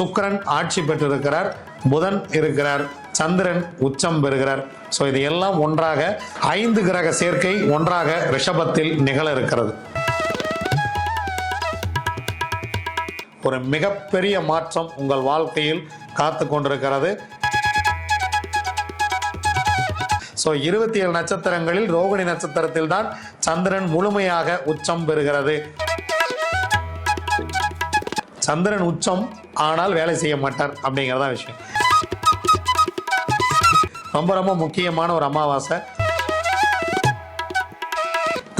சுக்கரன் ஆட்சி பெற்றிருக்கிறார் புதன் இருக்கிறார் சந்திரன் உச்சம் பெறுகிறார். ஸோ இது எல்லாம் ஒன்றாக ஐந்து கிரக சேர்க்கை ஒன்றாக ரிஷபத்தில் நிகழ இருக்கிறது. ஒரு மிகப்பெரிய மாற்றம் உங்கள் வாழ்க்கையில் காத்து கொண்டிருக்கிறது. ஸோ இருபத்தி ஏழு நட்சத்திரங்களில் ரோகிணி நட்சத்திரத்தில் தான் சந்திரன் முழுமையாக உச்சம் பெறுகிறது. சந்திரன் உச்சம் ஆனால் வேலை செய்ய மாட்டார் அப்படிங்கிறதா விஷயம். ரொம்ப ரொம்ப முக்கியமான ஒரு அமாவாசை.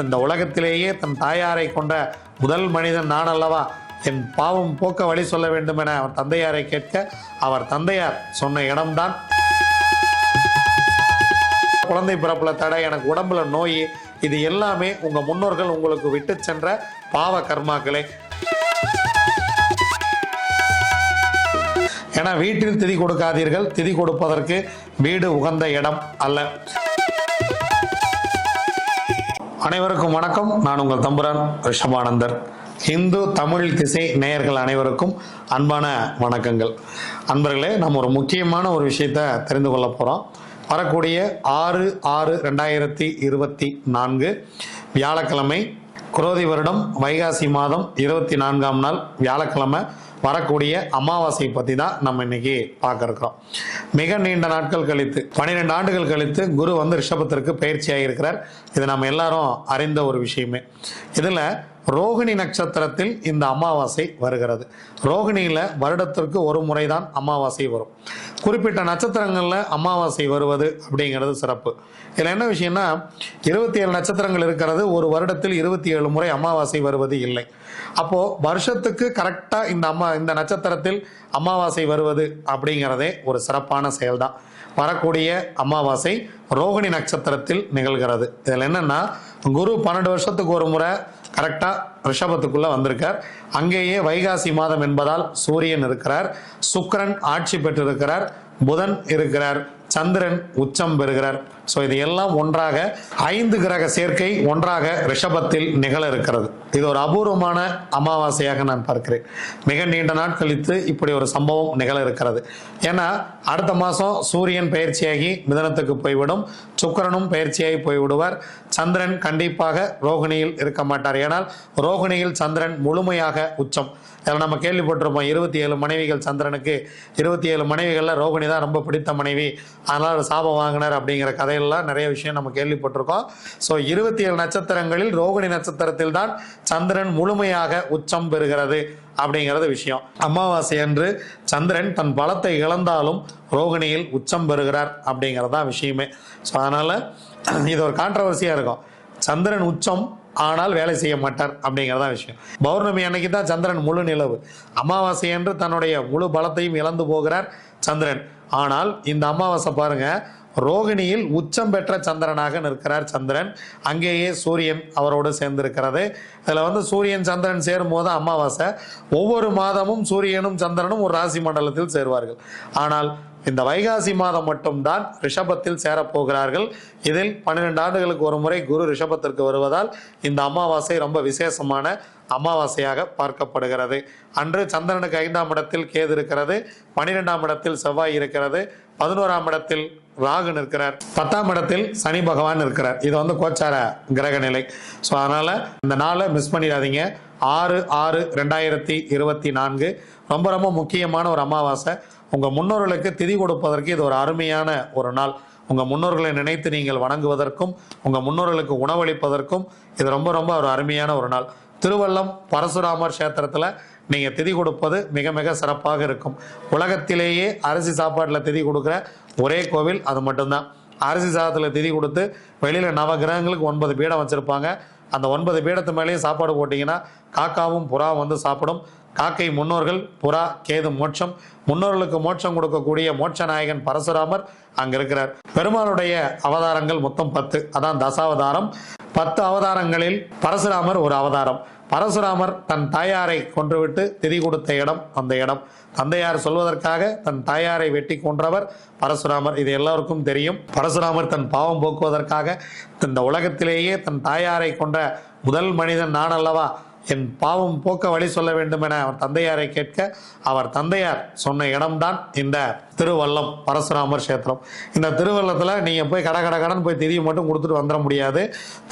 இந்த உலகத்திலேயே தன் தாயாரை கொண்ட முதல் மனிதன் நான் அல்லவா? என் பாவம் போக்க வழி சொல்ல வேண்டும் என அவர் தந்தையாரை கேட்க அவர் தந்தையார் சொன்ன இடம்தான். குழந்தை பிறப்புல தடை எனக்கு உடம்புல நோய் இது எல்லாமே உங்க முன்னோர்கள் உங்களுக்கு விட்டு சென்ற பாவ கர்மாக்களே. ஏன்னா வீட்டில் திதி கொடுக்காதீர்கள். திதி கொடுப்பதற்கு வீடு உகந்த இடம் அல்ல. அனைவருக்கும் வணக்கம். நான் உங்கள் தம்புரான் ரிஷபானந்தர். இந்து தமிழ் திசை நேயர்கள் அனைவருக்கும் அன்பான வணக்கங்கள். அன்பர்களே நம்ம ஒரு முக்கியமான ஒரு விஷயத்தை தெரிந்து கொள்ள போகிறோம் வரக்கூடிய ஆறு ஆறு ரெண்டாயிரத்தி இருபத்தி நான்கு வியாழக்கிழமை குரோதி வருடம் வைகாசி மாதம் இருபத்தி நான்காம் நாள் வியாழக்கிழமை வரக்கூடிய அமாவாசை பற்றி தான் நம்ம இன்னைக்கு பார்க்க இருக்கிறோம். மிக நீண்ட நாட்கள் கழித்து பன்னிரெண்டு ஆண்டுகள் கழித்து குரு வந்து ரிஷபத்திற்கு பயிற்சியாக இருக்கிறார். இது நம்ம எல்லாரும் அறிந்த ஒரு விஷயமே. இதில் ரோகிணி நட்சத்திரத்தில் இந்த அமாவாசை வருகிறது. ரோகிணியில் வருடத்திற்கு ஒரு முறை தான் அமாவாசை வரும். குறிப்பிட்ட நட்சத்திரங்களில் அமாவாசை வருவது அப்படிங்கிறது சிறப்பு. இதில் என்ன விஷயம்னா இருபத்தி ஏழு நட்சத்திரங்கள் இருக்கிறது ஒரு வருடத்தில் இருபத்தி ஏழு முறை அமாவாசை வருவது இல்லை. அப்போது வருஷத்துக்கு கரெக்டாக இந்த அம்மா இந்த நட்சத்திரத்தில் அமாவாசை வருவது அப்படிங்கிறதே ஒரு சிறப்பான செயல்தான். வரக்கூடிய அமாவாசை ரோகிணி நட்சத்திரத்தில் நிகழ்கிறது. இதில் என்னென்னா குரு பன்னெண்டு வருஷத்துக்கு ஒரு முறை கரெக்டாக ரிஷபத்துக்குள்ளே வந்திருக்கார். அங்கேயே வைகாசி மாதம் என்பதால் சூரியன் இருக்கிறார். சுக்கிரன் ஆட்சி பெற்றிருக்கிறார். புதன் இருக்கிறார். சந்திரன் உச்சம் பெறுகிறார். ஸோ இது எல்லாம் ஒன்றாக ஐந்து கிரக சேர்க்கை ஒன்றாக ரிஷபத்தில் நிகழ இருக்கிறது. இது ஒரு அபூர்வமான அமாவாசையாக நான் பார்க்கிறேன். மிக நீண்ட நாள் கழித்து இப்படி ஒரு சம்பவம் நிகழ இருக்கிறது. ஏன்னா அடுத்த மாதம் சூரியன் பயிற்சியாகி மிதனத்துக்கு போய்விடும். சுக்கிரனும் பயிற்சியாகி போய்விடுவார். சந்திரன் கண்டிப்பாக ரோகிணியில் இருக்க மாட்டார். ஏனால் ரோகிணியில் சந்திரன் முழுமையாக உச்சம். அதில் நம்ம கேள்விப்பட்டிருப்போம் இருபத்தி ஏழு மனைவிகள் சந்திரனுக்கு இருபத்தி ஏழு மனைவிகளில் ரோகிணி தான் ரொம்ப பிடித்த மனைவி. அதனால் சாபம் வாங்கினார் அப்படிங்கிற கதையெல்லாம் நிறைய விஷயம் நம்ம கேள்விப்பட்டிருக்கோம். ஸோ இருபத்தி ஏழு நட்சத்திரங்களில் ரோகிணி நட்சத்திரத்தில் தான் சந்திரன் முழுமையாக உச்சம் பெறுகிறது அப்படிங்கிறது விஷயம். அமாவாசை அன்று சந்திரன் தன் பலத்தை இழந்தாலும் ரோகிணியில் உச்சம் பெறுகிறார் அப்படிங்கிறது தான் விஷயமே. ஸோ அதனால் இது ஒரு கான்ட்ரவர்சியாக இருக்கும். சந்திரன் உச்சம் ஆனால் வேலை செய்ய மாட்டார் அப்படிங்கிறதா விஷயம். பௌர்ணமி அன்னைக்கு தான் சந்திரன் முழு நிலவு. அமாவாசை என்று தன்னுடைய முழு பலத்தையும் இழந்து போகிறார் சந்திரன். ஆனால் இந்த அமாவாசை பாருங்க ரோகிணியில் உச்சம் பெற்ற சந்திரனாக நிற்கிறார் சந்திரன். அங்கேயே சூரியன் அவரோடு சேர்ந்திருக்கிறது. இதில் வந்து சூரியன் சந்திரன் சேரும் போது அமாவாசை. ஒவ்வொரு மாதமும் சூரியனும் சந்திரனும் ஒரு ராசி மண்டலத்தில் சேருவார்கள். ஆனால் இந்த வைகாசி மாதம் மட்டும்தான் ரிஷபத்தில் சேரப்போகிறார்கள். இதில் பன்னிரெண்டு ஆண்டுகளுக்கு ஒரு முறை குரு ரிஷபத்திற்கு வருவதால் இந்த அமாவாசை ரொம்ப விசேஷமான அமாவாசையாக பார்க்கப்படுகிறது. அன்று சந்திரனுக்கு ஐந்தாம் இடத்தில் கேது இருக்கிறது பனிரெண்டாம் இடத்தில் செவ்வாய் இருக்கிறது பதினோராம் இடத்தில் ராகு நிற்கிறார் பத்தாம் இடத்தில் சனி பகவான் இருக்கிறார். இது வந்து கோச்சார கிரக நிலை. ஸோ அதனால் இந்த நாளை மிஸ் பண்ணிடாதீங்க. ஆறு ஆறு ரெண்டாயிரத்தி இருபத்தி நான்கு ரொம்ப ரொம்ப முக்கியமான ஒரு அமாவாசை. உங்கள் முன்னோர்களுக்கு திதி கொடுப்பதற்கு இது ஒரு அருமையான ஒரு நாள். உங்கள் முன்னோர்களை நினைத்து நீங்கள் வணங்குவதற்கும் உங்கள் முன்னோர்களுக்கு உணவளிப்பதற்கும் இது ரொம்ப ரொம்ப ஒரு அருமையான ஒரு நாள். திருவள்ளம் பரசுராமர் கஷேத்திரத்தில் நீங்கள் திதி கொடுப்பது மிக மிக சிறப்பாக இருக்கும். உலகத்திலேயே அரிசி சாப்பாட்டில் திதி கொடுக்குற ஒரே கோவில் அது மட்டும்தான். அரிசி சாதத்தில் திதி கொடுத்து வெளியில் நவ கிரகங்களுக்கு ஒன்பது பீடம் வச்சுருப்பாங்க. அந்த ஒன்பது பீடத்து மேலேயும் சாப்பாடு போட்டிங்கன்னா காக்காவும் புறாவும் வந்து சாப்பிடும். காக்கை முன்னோர்கள் புறா கேது மோட்சம். முன்னோர்களுக்கு மோட்சம் கொடுக்கக்கூடிய மோட்ச நாயகன் பரசுராமர் அங்க இருக்கிறார் பெருமாளுடைய அவதாரங்கள் மொத்தம் பத்து. அதான் தசாவதாரம். பத்து அவதாரங்களில் பரசுராமர் ஒரு அவதாரம். பரசுராமர் தன் தாயாரை கொன்றுவிட்டு திதி கொடுத்த இடம் அந்த இடம். தந்தையார் சொல்வதற்காக தன் தாயாரை வெட்டி கொன்றவர் பரசுராமர். இது எல்லாருக்கும் தெரியும். பரசுராமர் தன் பாவம் போக்குவதற்காக இந்த உலகத்திலேயே தன் தாயாரை கொன்ற முதல் மனிதன் நான் அல்லவா? என் பாவம் போக்க வழி சொல்ல வேண்டும் என அவர் தந்தையாரை கேட்க அவர் தந்தையார் சொன்ன இடம்தான் இந்த திருவல்லம் பரசுராமர் கஷேத்திரம். இந்த திருவள்ளத்தில் நீங்கள் போய் கட கட கடன் போய் திதியை மட்டும் கொடுத்துட்டு வந்துட முடியாது.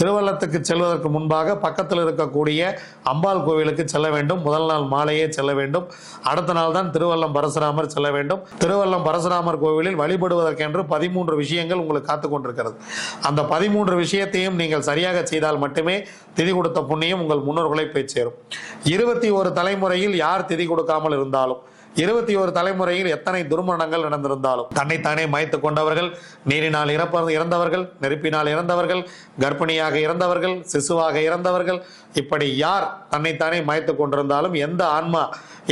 திருவள்ளத்துக்கு செல்வதற்கு முன்பாக பக்கத்தில் இருக்கக்கூடிய அம்பாள் கோவிலுக்கு செல்ல வேண்டும். முதல் நாள் மாலையே செல்ல வேண்டும். அடுத்த நாள் தான் திருவல்லம் பரசுராமர் செல்ல வேண்டும். திருவல்லம் பரசுராமர் கோவிலில் வழிபடுவதற்கென்று பதிமூன்று விஷயங்கள் உங்களுக்கு காத்து கொண்டிருக்கிறது. அந்த பதிமூன்று விஷயத்தையும் நீங்கள் சரியாக செய்தால் மட்டுமே திதி கொடுத்த புண்ணியம் உங்கள் முன்னோர்களை போய் சேரும். இருபத்தி ஒரு தலைமுறையில் யார் திதி கொடுக்காமல் இருந்தாலும் இருபத்தி ஒரு தலைமுறையில் எத்தனை துர்மரணங்கள் நடந்திருந்தாலும் தன்னைத்தானே மாய்த்து கொண்டவர்கள் நீரினால் இறப்ப இறந்தவர்கள் நெருப்பினால் இறந்தவர்கள் கர்ப்பிணியாக இறந்தவர்கள் சிசுவாக இறந்தவர்கள் இப்படி யார் தன்னைத்தானே மாய்த்து கொண்டிருந்தாலும் எந்த ஆன்மா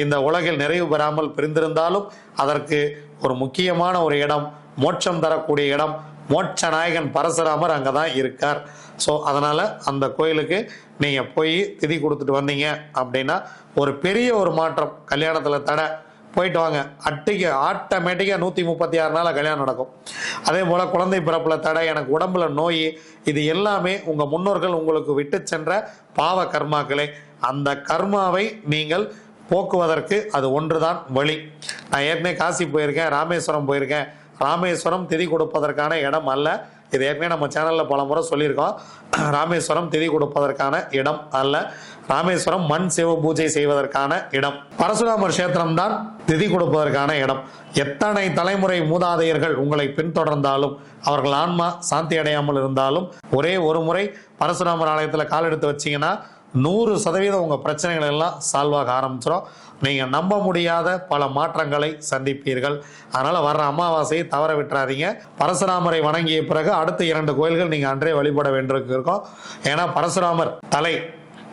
இந்த உலகில் நிறைவு பெறாமல் பிரிந்திருந்தாலும் அதற்கு ஒரு முக்கியமான ஒரு இடம் மோட்சம் தரக்கூடிய இடம் மோட்ச நாயகன் பரசுராமர் அங்கே தான் இருக்கார். ஸோ அதனால் அந்த கோயிலுக்கு நீங்கள் போய் திதி கொடுத்துட்டு வந்தீங்க அப்படின்னா ஒரு பெரிய ஒரு மாற்றம் கல்யாணத்தில் தடை. போயிட்டு வாங்க. அட்டிக்கு ஆட்டோமேட்டிக்காக நூற்றி முப்பத்தி ஆறு நாளில் கல்யாணம் நடக்கும். அதே போல் குழந்தை பிறப்பில் தடை எனக்கு உடம்புல நோய் இது எல்லாமே உங்கள் முன்னோர்கள் உங்களுக்கு விட்டு சென்ற பாவ கர்மாக்களே. அந்த கர்மாவை நீங்கள் போக்குவதற்கு அது ஒன்றுதான் வழி. நான் ஏற்கனவே காசி போயிருக்கேன் ராமேஸ்வரம் போயிருக்கேன். ராமேஸ்வரம் திதி கொடுப்பதற்கான இடம் அல்ல. இது ஏற்கனவே நம்ம சேனலில் பல முறை சொல்லியிருக்கோம். ராமேஸ்வரம் திதி கொடுப்பதற்கான இடம் அல்ல. ராமேஸ்வரம் மண் சிவ பூஜை செய்வதற்கான இடம். பரசுராமர் கஷேத்திரம் தான் திதி கொடுப்பதற்கான இடம். எத்தனை தலைமுறை மூதாதையர்கள் உங்களை பின்தொடர்ந்தாலும் அவர்கள் ஆன்மா சாந்தி அடையாமல் இருந்தாலும் ஒரே ஒரு முறை பரசுராமர் ஆலயத்தில் கால் எடுத்து வச்சீங்கன்னா நூறு சதவீதம் உங்கள் பிரச்சனைகள் எல்லாம் சால்வ் ஆக ஆரம்பிச்சிடும் நீங்கள் நம்ப முடியாத பல மாற்றங்களை சந்திப்பீர்கள். அதனால் வர்ற அமாவாசையை தவற விட்டுறாதீங்க. பரசுராமரை வணங்கிய பிறகு அடுத்த இரண்டு கோயில்கள் நீங்கள் அன்றே வழிபட வேண்டியிருக்கோம் ஏன்னா பரசுராமர் தலை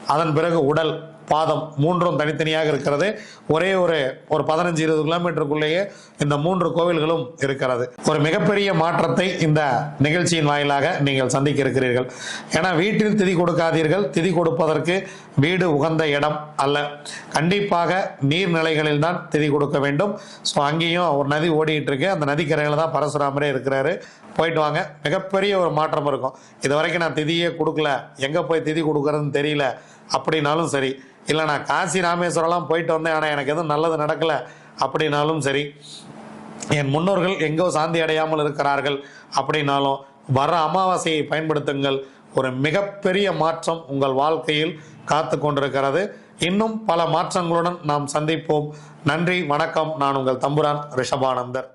அதன் பிறகு உடல். பாதம் மூன்றும் தனித்தனியாக இருக்கிறது. ஒரே ஒரு ஒரு பதினஞ்சு இருபது கிலோமீட்டருக்குள்ளேயே இந்த மூன்று கோவில்களும் இருக்கிறது. ஒரு மிகப்பெரிய மாற்றத்தை இந்த நிகழ்ச்சியின் வாயிலாக நீங்கள் சந்திக்க இருக்கிறீர்கள் ஏன்னா வீட்டில் திதி கொடுக்காதீர்கள். திதி கொடுப்பதற்கு வீடு உகந்த இடம் அல்ல. கண்டிப்பாக நீர்நிலைகளில் தான் திதி கொடுக்க வேண்டும். ஸோ அங்கேயும் ஒரு நதி ஓடிட்டு இருக்கு அந்த நதிக்கரையில் தான் பரசுராமரே இருக்கிறாரு. போயிட்டு வாங்க. மிகப்பெரிய ஒரு மாற்றம் இருக்கும். இது வரைக்கும் நான் திதியே கொடுக்கல. எங்கே போய் திதி கொடுக்குறதுன்னு தெரியல. அப்படின்னாலும் சரி. இல்லை நான் காசி ராமேஸ்வரம்லாம் போயிட்டு வந்தேன் ஆனால் எனக்கு எதுவும் நல்லது நடக்கலை. அப்படின்னாலும் சரி என் முன்னோர்கள் எங்கோ சாந்தி அடையாமல் இருக்கிறார்கள். அப்படின்னாலும் வர அமாவாசையை பயன்படுத்துங்கள். ஒரு மிகப்பெரிய மாற்றம் உங்கள் வாழ்க்கையில் காத்து கொண்டிருக்கிறது. இன்னும் பல மாற்றங்களுடன் நாம் சந்திப்போம். நன்றி வணக்கம். நான் உங்கள் தம்புரான் ரிஷபானந்தர்.